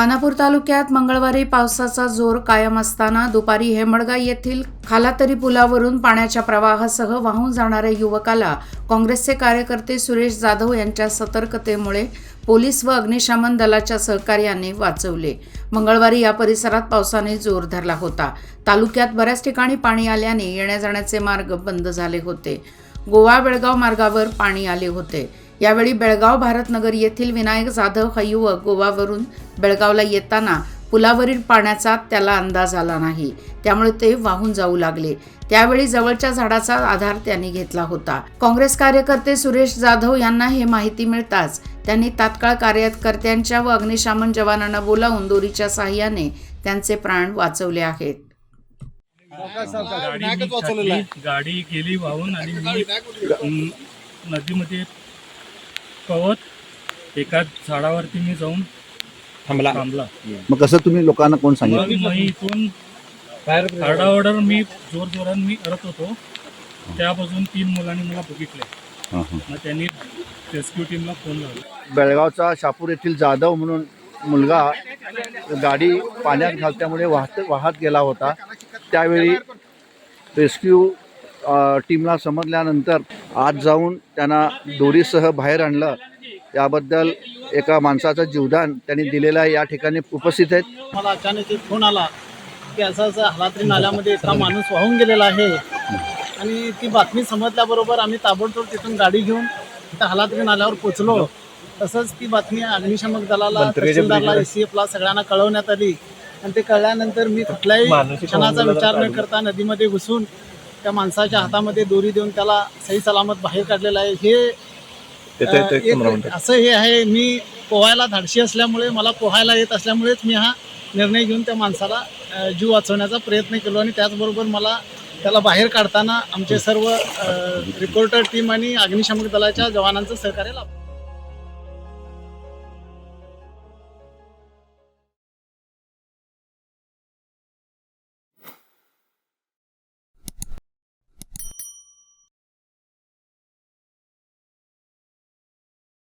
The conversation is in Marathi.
खानापूर तालुक्यात मंगळवारी पावसाचा जोर कायम असताना दुपारी हेमडगा येथील खालातरी पुलावरून पाण्याच्या प्रवाहासह वाहून जाणाऱ्या युवकाला काँग्रेसचे कार्यकर्ते सुरेश जाधव यांच्या सतर्कतेमुळे पोलीस व अग्निशमन दलाच्या सहकार्याने वाचवले. मंगळवारी या परिसरात पावसाने जोर धरला होता. तालुक्यात बऱ्याच ठिकाणी पाणी आल्याने येण्या जाण्याचे मार्ग बंद झाले होते. गोवा बेळगाव मार्गावर पाणी आले होते. यावेळी बेळगाव भारतनगर येथील विनायक जाधव हा युवक गोवावरून बेळगावला येताना पुलावरील पाण्याचा त्याला अंदाज आला नाही. त्यामुळे ते वाहून जाऊ लागले. त्यावेळी जवळच्या झाडाचा आधार त्यांनी घेतला होता. काँग्रेस कार्यकर्ते सुरेश जाधव यांना हे माहिती मिळताच त्यांनी तात्काळ कार्यकर्त्यांच्या व अग्निशमन जवानांना बोलावून दोरीच्या सहाय्याने त्यांचे प्राण वाचवले आहेत. गाडी गाडी गेली वाहून आणि मी नदीमध्ये पवत एका झाडावरती मी जाऊन थांबला. थांबला. मग कसं तुम्ही लोकांना कोण सांगितलं? मग मी इथून आरडाओरडर मी जोर जोरात मी करत होतो. त्यापासून तीन मुलांनी मला बघितले हां, हां. मग त्यांनी रेस्क्यू टीमला फोन लावला. बेळगावचा शापूर येथील जाधव म्हणून मुलगा गाडी पाण्यात घालत्यामुळे वाहत वाहत गेला होता. त्यावेळी रेस्क्यू टीमला समजल्यानंतर आत जाऊन त्यांना दोरीसह बाहेर आणलं. याबद्दल एका माणसाचं जीवदान त्यांनी दिलेलं आहे. या ठिकाणी उपस्थित आहेत. मला अचानक एक फोन आला की असं असं हलात्री नाल्यामध्ये एका माणूस वाहून गेलेला आहे. आणि ती बातमी समजल्याबरोबर आम्ही ताबडतोब तिथून गाडी घेऊन त्या हलात्री नाल्यावर पोचलो तसंच ती बातमी अग्निशामक दलाला तहसीलदारला एसीएफला सगळ्यांना कळवण्यात आली. आणि ते कळल्यानंतर मी कुठल्याही क्षणाचा विचार न करता नदीमध्ये घुसून त्या माणसाच्या हातामध्ये दोरी देऊन त्याला सही सलामत बाहेर काढलेलं आहे. हे असं हे आहे मी पोहायला धाडशी असल्यामुळे मला पोहायला येत असल्यामुळेच मी हा निर्णय घेऊन त्या माणसाला जीव वाचवण्याचा प्रयत्न केलो आणि त्याचबरोबर मला त्याला बाहेर काढताना आमचे सर्व रिपोर्टर टीम आणि अग्निशामक दलाच्या जवानांचं सहकार्य लाभलं.